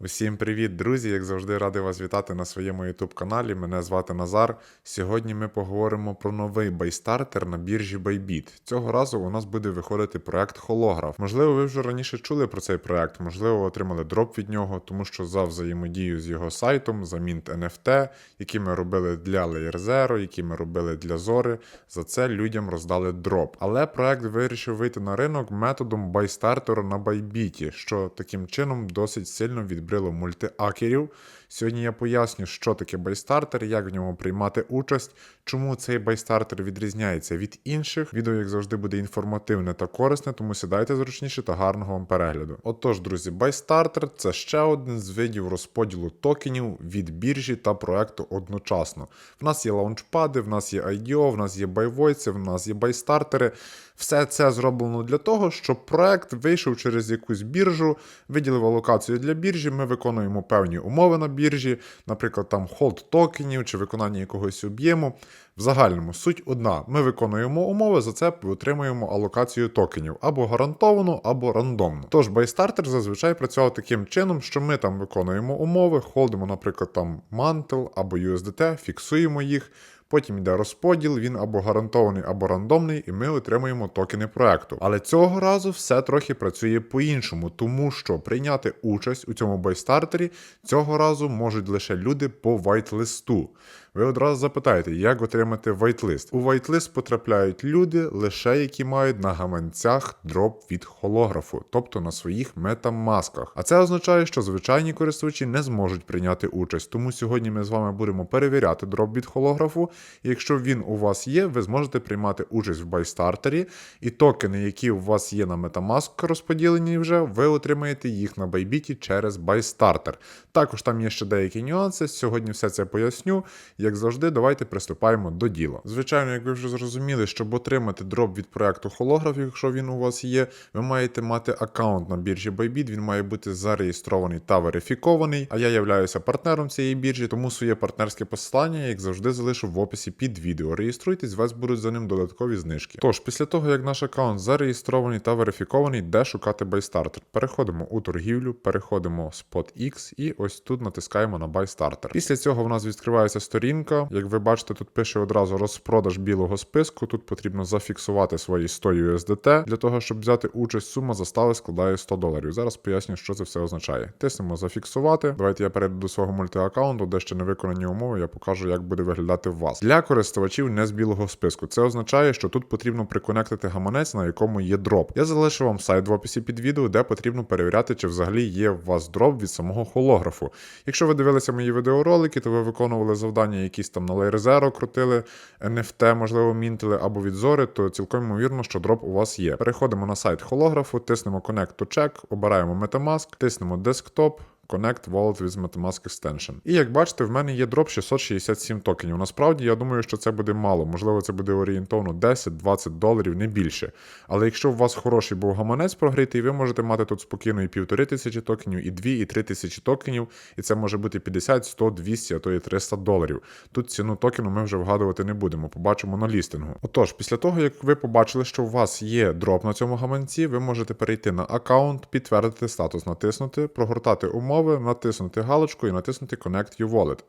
Усім привіт, друзі! Як завжди, радий вас вітати на своєму YouTube каналі. Мене звати Назар. Сьогодні ми поговоримо про новий байстартер на біржі Bybit. Цього разу у нас буде виходити проект Холограф. Можливо, ви вже раніше чули про цей проект, можливо, отримали дроп від нього, тому що за взаємодію з його сайтом, за мінт NFT, які ми робили для Layer Zero, які ми робили для Зори, за це людям роздали дроп. Але проект вирішив вийти на ринок методом байстартера на Bybit, що таким чином досить сильно відбрило мультиакерів. Сьогодні я поясню, що таке байстартер, як в ньому приймати участь, чому цей байстартер відрізняється від інших. Відео, як завжди, буде інформативне та корисне, тому сідайте зручніше та гарного вам перегляду. Отож, друзі, байстартер це ще один з видів розподілу токенів від біржі та проекту одночасно. В нас є лаунчпади, в нас є IDO, в нас є байвойці, в нас є байстартери. Все це зроблено для того, щоб проект вийшов через якусь біржу, виділив алокацію для біржі. Ми виконуємо певні умови на біржі, наприклад, там холд токенів чи виконання якогось об'єму. В загальному суть одна: ми виконуємо умови, за це отримуємо алокацію токенів або гарантовану, або рандомну. Тож байстартер зазвичай працював таким чином, що ми там виконуємо умови, холдимо, наприклад, там мантл або USDT, фіксуємо їх. Потім йде розподіл, він або гарантований, або рандомний, і ми отримуємо токени проекту. Але цього разу все трохи працює по-іншому, тому що прийняти участь у цьому байстартері цього разу можуть лише люди по вайтлисту. Ви одразу запитаєте, як отримати вайтлист. У вайтлист потрапляють люди, лише які мають на гаманцях дроп від холографу, тобто на своїх метамасках. А це означає, що звичайні користувачі не зможуть прийняти участь. Тому сьогодні ми з вами будемо перевіряти дроп від холографу. Якщо він у вас є, ви зможете приймати участь в байстартері, і токени, які у вас є на Metamask розподілені вже, ви отримаєте їх на байбіті через байстартер. Також там є ще деякі нюанси. Сьогодні все це поясню. Як завжди, давайте приступаємо до діла. Звичайно, як ви вже зрозуміли, щоб отримати дроп від проекту Holograph, якщо він у вас є, ви маєте мати аккаунт на біржі Bybit, він має бути зареєстрований та верифікований. А я являюся партнером цієї біржі, тому своє партнерське посилання, як завжди, залишу в описі під відео. Реєструйтесь, вас будуть за ним додаткові знижки. Тож, після того, як наш аккаунт зареєстрований та верифікований, де шукати байстартер. Переходимо у торгівлю, переходимо в SpotX і ось тут натискаємо на байстартер. Після цього в нас відкривається сторінка. Як ви бачите, тут пише одразу розпродаж білого списку. Тут потрібно зафіксувати свої 100 USDT. Для того, щоб взяти участь, сума застави складає 100 доларів. Зараз поясню, що це все означає. Тиснемо зафіксувати. Давайте я перейду до свого мультиаккаунту, де ще не виконані умови, я покажу, як буде виглядати в вас. Для користувачів не з білого списку. Це означає, що тут потрібно приконектити гаманець, на якому є дроп. Я залишу вам сайт в описі під відео, де потрібно перевіряти, чи взагалі є у вас дроп від самого холографу. Якщо ви дивилися мої відеоролики, то ви виконували завдання, якісь там на Layer крутили, NFT, можливо, мінтили або відзори, то цілком ймовірно, що дроп у вас є. Переходимо на сайт холографу, тиснемо Connect to Check, обираємо Metamask, тиснемо Desktop. Connect Wallet with Metamask Extension. І як бачите, в мене є дроп 667 токенів. Насправді, я думаю, що це буде мало. Можливо, це буде орієнтовно 10-20 доларів, не більше. Але якщо у вас хороший був гаманець прогрітий, ви можете мати тут спокійно і півтори тисячі токенів, і 2, і 3 тисячі токенів, і це може бути 50, 100, 200, а то і 300 доларів. Тут ціну токену ми вже вгадувати не будемо, побачимо на лістингу. Отож, після того, як ви побачили, що у вас є дроп на цьому гаманці, ви можете перейти на аккаунт, підтвердити статус, натиснути, прогортати умови натиснути галочку і натиснути Connect Your Wallet.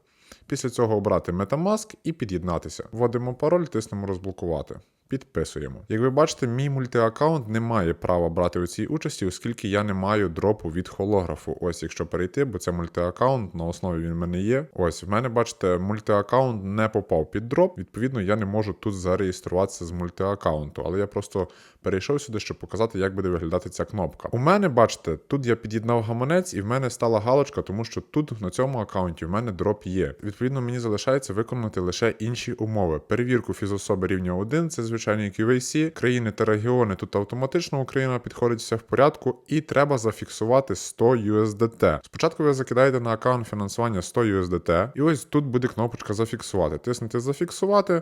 Після цього обрати Metamask і під'єднатися. Вводимо пароль, тиснемо розблокувати. Підписуємо. Як ви бачите, мій мультиаккаунт не має права брати у цій участі, оскільки я не маю дропу від холографу. Ось, якщо перейти, бо це мультиаккаунт, на основі він в мене є. Ось, в мене, бачите, мультиаккаунт не попав під дроп. Відповідно, я не можу тут зареєструватися з мультиаккаунту. Але я просто перейшов сюди, щоб показати, як буде виглядати ця кнопка. У мене, бачите, тут я під'єднав гаманець, і в мене стала галочка, тому що тут на цьому аккаунті в мене дроп є. Відповідно, мені залишається виконати лише інші умови. Перевірку фізособи рівня 1, це звичайний QVC, країни та регіони тут автоматично Україна підходить все в порядку, і треба зафіксувати 100 USDT. Спочатку ви закидаєте на аккаунт фінансування 100 USDT, і ось тут буде кнопочка зафіксувати. Тиснете зафіксувати.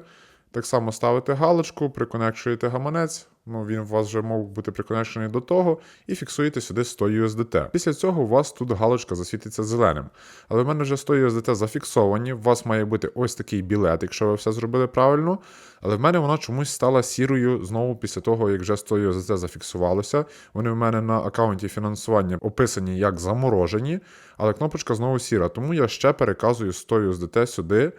Так само ставите галочку, приконекшуєте гаманець, Ну, він у вас вже мав бути приконечений до того, і фіксуєте сюди 100 USDT. Після цього у вас тут галочка засвітиться зеленим. Але в мене вже 100 USDT зафіксовані. У вас має бути ось такий білет, якщо ви все зробили правильно. Але в мене вона чомусь стала сірою знову після того, як вже 100 USDT зафіксувалося. Вони в мене на аккаунті фінансування описані як заморожені, але кнопочка знову сіра. Тому я ще переказую 100 USDT сюди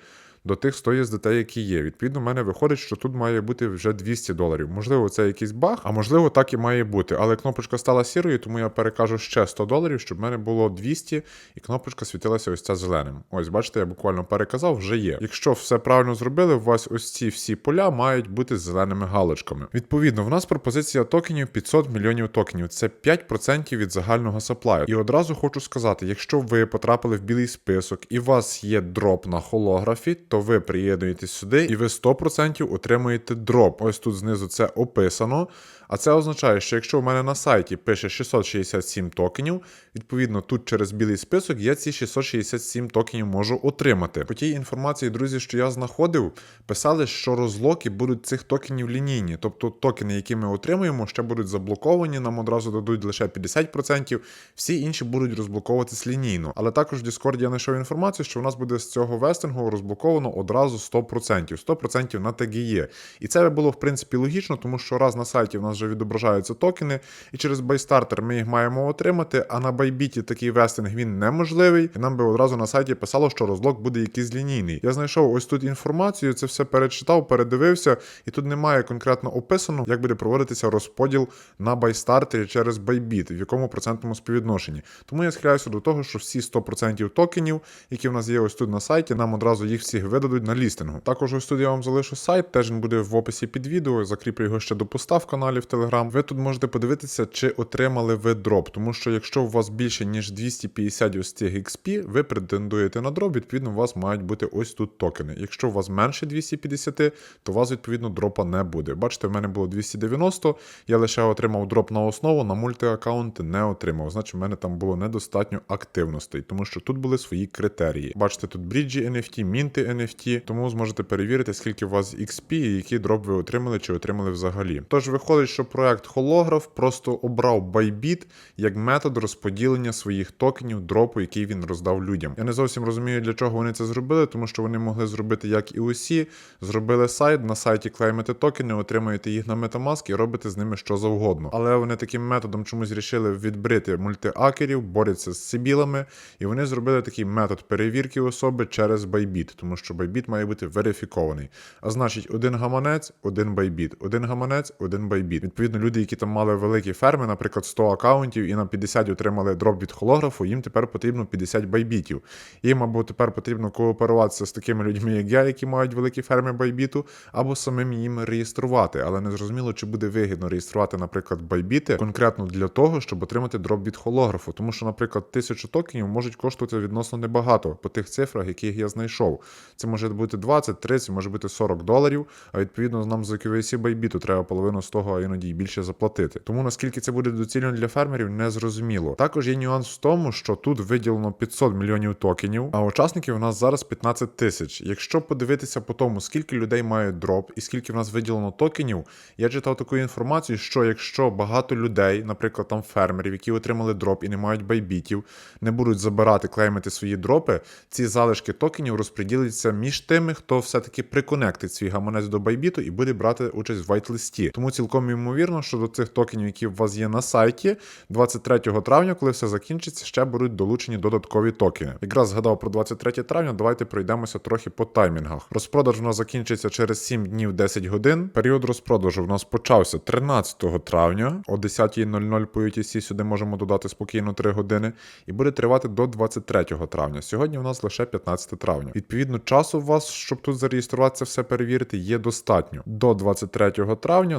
до тих 100 USDT, які є. Відповідно, в мене виходить, що тут має бути вже 200 доларів. Можливо, це якийсь баг, а можливо, так і має бути. Але кнопочка стала сірою, тому я перекажу ще 100 доларів, щоб в мене було 200, і кнопочка світилася ось ця зеленим. Ось, бачите, я буквально переказав, вже є. Якщо все правильно зробили, у вас ось ці всі поля мають бути з зеленими галочками. Відповідно, в нас пропозиція токенів 500 мільйонів токенів. Це 5% від загального саплаю. І одразу хочу сказати: якщо ви потрапили в білий список і у вас є дроп на холографі, то ви приєднуєтесь сюди і ви 100% отримуєте дроп. Ось тут знизу це описано. А це означає, що якщо в мене на сайті пише 667 токенів, відповідно тут через білий список я ці 667 токенів можу отримати. По тій інформації, друзі, що я знаходив, писали, що розлоки будуть цих токенів лінійні. Тобто токени, які ми отримуємо, ще будуть заблоковані, нам одразу дадуть лише 50%, всі інші будуть розблоковуватись лінійно. Але також в Discord я знайшов інформацію, що в нас буде з цього вестингу розблоковано одразу 100%. 100% на TGE. І це було в принципі логічно, тому що раз на сайті в нас вже відображаються токени, і через байстартер ми їх маємо отримати. А на байбіті такий вестинг він неможливий. І нам би одразу на сайті писало, що розлог буде якийсь лінійний. Я знайшов ось тут інформацію, це все перечитав, передивився, і тут немає конкретно описано, як буде проводитися розподіл на байстартері через байбіт, в якому процентному співвідношенні. Тому я схиляюся до того, що всі 100% токенів, які в нас є ось тут на сайті, нам одразу їх всіх видадуть на лістингу. Також ось тут я вам залишу сайт, теж він буде в описі під відео. Закріплю його ще до поста в каналі Telegram. Ви тут можете подивитися, чи отримали ви дроп, тому що якщо у вас більше ніж 250 ось цих XP, ви претендуєте на дроп, відповідно, у вас мають бути ось тут токени. Якщо у вас менше 250, то у вас відповідно дропа не буде. Бачите, в мене було 290, я лише отримав дроп на основу, на мультиаккаунти не отримав. Значить, в мене там було недостатньо активностей, тому що тут були свої критерії. Бачите, тут бріджі NFT, мінти NFT, тому зможете перевірити, скільки у вас XP і який дроп ви отримали чи отримали взагалі. Тож виходить, що проект Холограф просто обрав Bybit як метод розподілення своїх токенів дропу, який він роздав людям. Я не зовсім розумію, для чого вони це зробили, тому що вони могли зробити як і усі. Зробили сайт, на сайті клеймите токени, отримуєте їх на Metamask і робите з ними що завгодно. Але вони таким методом чомусь рішили відбрити мультиакерів, борються з сибілами, і вони зробили такий метод перевірки особи через Bybit, тому що Bybit має бути верифікований. А значить, один гаманець, один Bybit, один гаманець, один Bybit. Відповідно, люди, які там мали великі ферми, наприклад, 100 акаунтів і на 50 отримали дроп від холографу, їм тепер потрібно 50 байбітів. Їм або тепер потрібно кооперуватися з такими людьми, як я, які мають великі ферми байбіту, або самим їм реєструвати. Але не зрозуміло, чи буде вигідно реєструвати, наприклад, байбіти конкретно для того, щоб отримати дроп від холографу. Тому що, наприклад, тисячу токенів можуть коштувати відносно небагато по тих цифрах, яких я знайшов. Це може бути 20, 30, може бути 40 доларів. А відповідно нам за QVC байбіту треба половину з того, а іноді більше заплатити. Тому наскільки це буде доцільно для фермерів, не зрозуміло. Також є нюанс в тому, що тут виділено 500 мільйонів токенів, а учасників у нас зараз 15 тисяч. Якщо подивитися по тому, скільки людей має дроп і скільки в нас виділено токенів, я читав таку інформацію, що якщо багато людей, наприклад, там фермерів, які отримали дроп і не мають байбітів, не будуть забирати, клеймити свої дропи, ці залишки токенів розподіляться між тими, хто все-таки приконектить свій гаманець до байбіту і буде брати участь в вайт-листі. Тому цілком ймовірно, що до цих токенів, які у вас є на сайті, 23 травня, коли все закінчиться, ще будуть долучені додаткові токени. Якраз згадав про 23 травня, давайте пройдемося трохи по таймінгах. Розпродаж у нас закінчиться через 7 днів 10 годин. Період розпродажу в нас почався 13 травня, о 10.00 по UTC сюди можемо додати спокійно 3 години, і буде тривати до 23 травня. Сьогодні у нас лише 15 травня. Відповідно, часу у вас, щоб тут зареєструватися, все перевірити, є достатньо. До 23 травня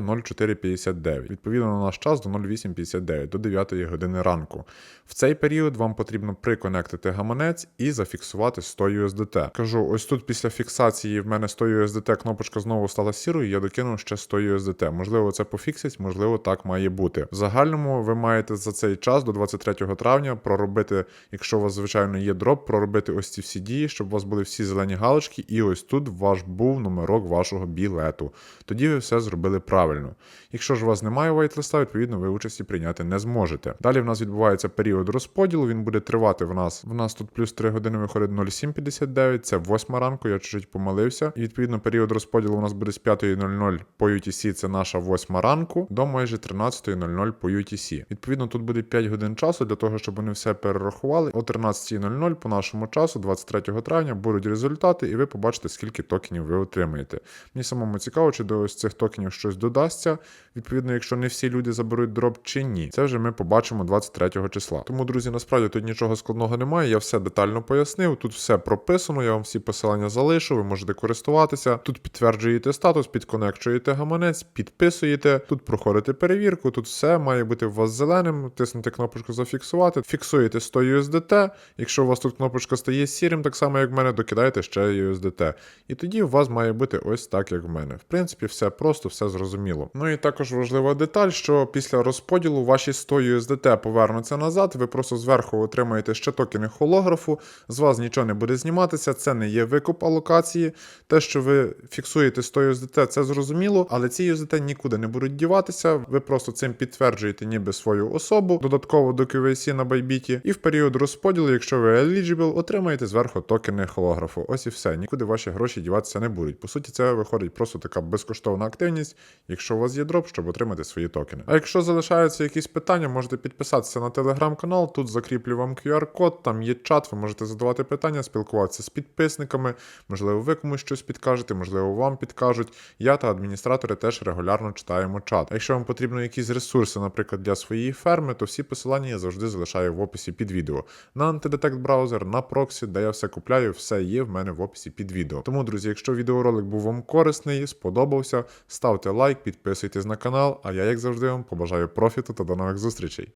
04.59. Відповідно на наш час до 08.59, до 9 години ранку. В цей період вам потрібно приконектити гаманець і зафіксувати 100 USDT. Кажу, ось тут після фіксації в мене 100 USDT кнопочка знову стала сірою, я докинув ще 100 USDT. Можливо, це пофіксить, можливо, так має бути. В загальному ви маєте за цей час до 23 травня проробити, якщо у вас, звичайно, є дроп, проробити ось ці всі дії, щоб у вас були всі зелені галочки, і ось тут ваш був номерок вашого білету. Тоді ви все зробили правильно. Якщо ж у вас немає вайтлиста, відповідно ви участі прийняти не зможете. Далі в нас відбувається період розподілу. Він буде тривати в нас. В нас тут плюс 3 години виходить 0759, це 8 ранку, я чуть-чуть помилився. І відповідно період розподілу у нас буде з 5.00 по UTC, це наша 8 ранку, до майже 13.00 по UTC. Відповідно, тут буде 5 годин часу для того, щоб вони все перерахували. О 13.00 по нашому часу, 23 травня, будуть результати, і ви побачите, скільки токенів ви отримаєте. Мені самому цікаво, чи до ось цих токенів щось додасться. Відповідно, якщо не всі люди заберуть дроп чи ні, це вже ми побачимо 23 числа. Тому, друзі, насправді тут нічого складного немає. Я все детально пояснив. Тут все прописано. Я вам всі посилання залишу. Ви можете користуватися. Тут підтверджуєте статус, підконекчуєте гаманець, підписуєте. Тут проходите перевірку. Тут все має бути у вас зеленим. Тиснете кнопочку зафіксувати, фіксуєте 100 USDT. Якщо у вас тут кнопочка стає сірим, так само як в мене, докидаєте ще USDT. І тоді у вас має бути ось так, як в мене. В принципі, все просто, все зрозуміло. Ну і також важлива деталь, що після розподілу ваші 100 USDT повернуться назад. Ви просто зверху отримаєте ще токени холографу. З вас нічого не буде зніматися. Це не є викуп алокації. Те, що ви фіксуєте 100 USDT, це зрозуміло, але ці USDT нікуди не будуть діватися. Ви просто цим підтверджуєте ніби свою особу додатково до QVC на Bybit. І в період розподілу, якщо ви eligible, отримаєте зверху токени холографу. Ось і все. Нікуди ваші гроші діватися не будуть. По суті, це виходить просто така безкоштовна активність, якщо у вас є дроп, щоб отримати свої токени. А якщо залишаються якісь питання, можете підписатися на телеграм-канал. Тут закріплю вам QR-код, там є чат, ви можете задавати питання, спілкуватися з підписниками. Можливо, ви комусь щось підкажете, можливо, вам підкажуть. Я та адміністратори теж регулярно читаємо чат. А якщо вам потрібно якісь ресурси, наприклад, для своєї ферми, то всі посилання я завжди залишаю в описі під відео. На антидетект браузер, на проксі, де я все купляю, все є в мене в описі під відео. Тому, друзі, якщо відеоролик був вам корисний, сподобався, ставте лайк, підписуйтесь на канал, а я, як завжди, вам побажаю профіту та до нових зустрічей.